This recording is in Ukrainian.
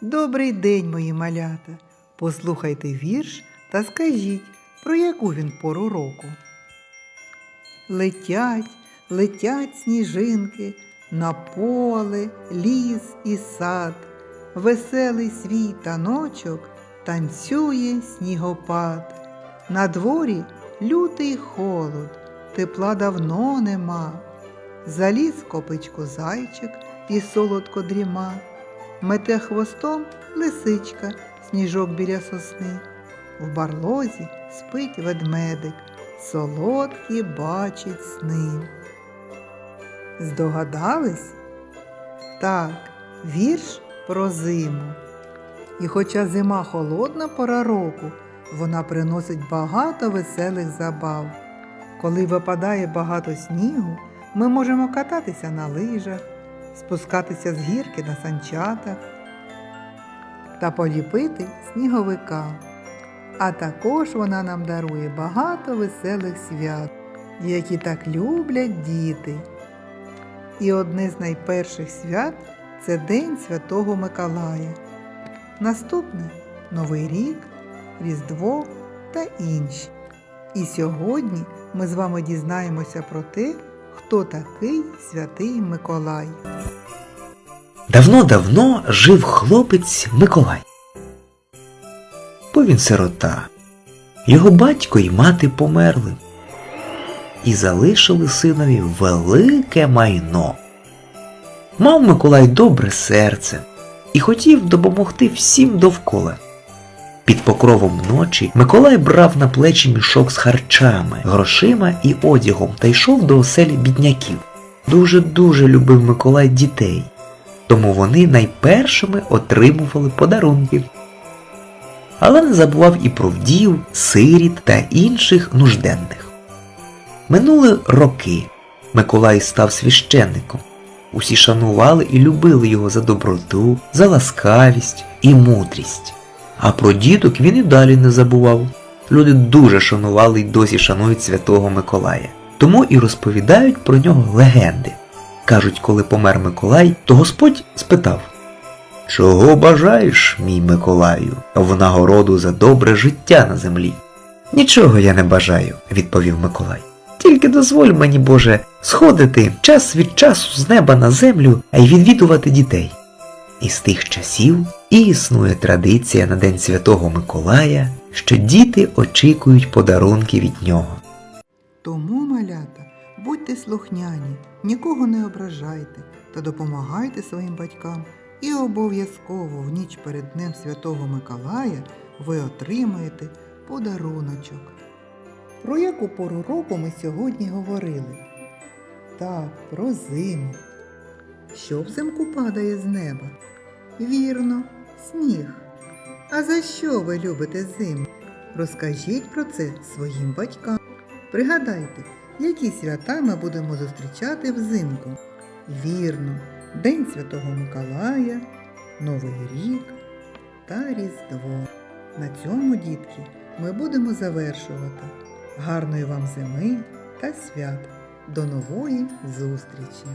Добрий день, мої малята. Послухайте вірш та скажіть, про яку він пору року. Летять, летять сніжинки на поле, ліс і сад. Веселий свій таночок танцює снігопад. На дворі лютий холод, тепла давно нема. Заліз копичку зайчик і солодко дріма. Мете хвостом лисичка, сніжок біля сосни. В барлозі спить ведмедик, солодкі бачить сни. Здогадались? Так, вірш про зиму. І хоча зима холодна пора року, вона приносить багато веселих забав. Коли випадає багато снігу, ми можемо кататися на лижах, спускатися з гірки на санчатах та поліпити сніговика. А також вона нам дарує багато веселих свят, які так люблять діти. І одне з найперших свят це День Святого Миколая. Наступне Новий рік, Різдво та інші. І сьогодні ми з вами дізнаємося про те, хто такий святий Миколай. Давно-давно жив хлопець Миколай. Бо він сирота. Його батько й мати померли. І залишили синові велике майно. Мав Миколай добре серце і хотів допомогти всім довкола. Під покровом ночі Миколай брав на плечі мішок з харчами, грошима і одягом та йшов до оселі бідняків. Дуже-дуже любив Миколай дітей тому вони найпершими отримували подарунки. Але не забував і про вдів, сиріт та інших нужденних. Минули роки. Миколай став священником. Усі шанували і любили його за доброту, за ласкавість і мудрість. А про діток він і далі не забував. Люди дуже шанували й досі шанують святого Миколая. Тому і розповідають про нього легенди. Кажуть, коли помер Миколай, то Господь спитав Чого бажаєш, мій Миколаю, в нагороду за добре життя на землі? Нічого я не бажаю, відповів Миколай. Тільки дозволь мені, Боже, сходити час від часу з неба на землю, а й відвідувати дітей. І з тих часів і існує традиція на День Святого Миколая, що діти очікують подарунки від нього. Тому, малята, будьте слухняні, нікого не ображайте та допомагайте своїм батькам. І обов'язково в ніч перед Днем Святого Миколая ви отримаєте подаруночок. Про яку пору року ми сьогодні говорили? Так, про зиму. Що взимку падає з неба? Вірно, сніг. А за що ви любите зиму? Розкажіть про це своїм батькам. Пригадайте, які свята ми будемо зустрічати взимку. Вірно, День Святого Миколая, Новий рік та Різдво. На цьому, дітки, ми будемо завершувати. Гарної вам зими та свят. До нової зустрічі!